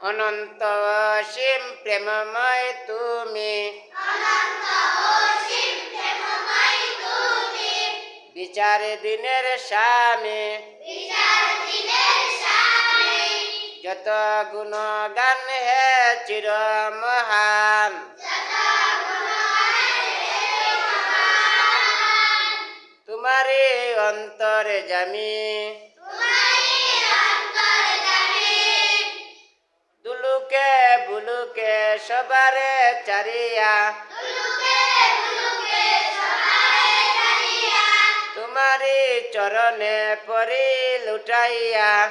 অনন্ত অসীম প্রেমময় তুমি। বিচার দিনের স্বামী। যত গুণগান হে চির মহান তোমারি অন্তরে জামি সবারে চারিয়া। তোমারি চরণে পরি লুটাইয়া।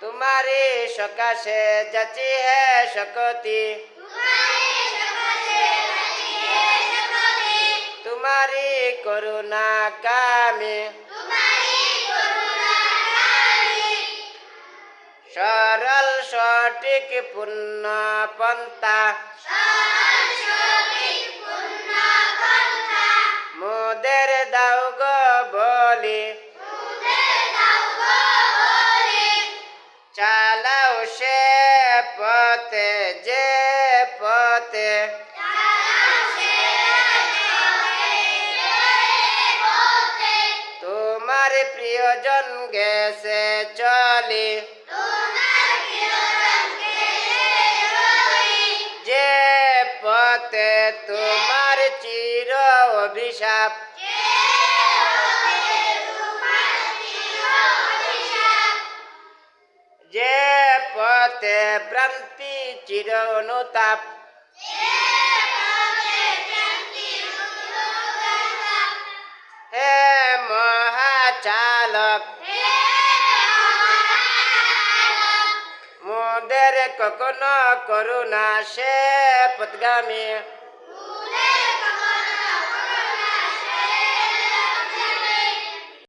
তোমারি সকাশে যাচি হে শকতি। তোমারি করুণা কামে। সরল সঠিক পূর্ণ পন্থা। মোদের দাও গো বলি। চালাও সে পথে, যে পথে। তোমার প্রিয়জন গেছে চলি। পথে তোমার চির অভিশাপ। যে পথে ভ্রান্তি চির অনুতাপ। হে মহাচালক। কখনো করুণা সে পদগামী।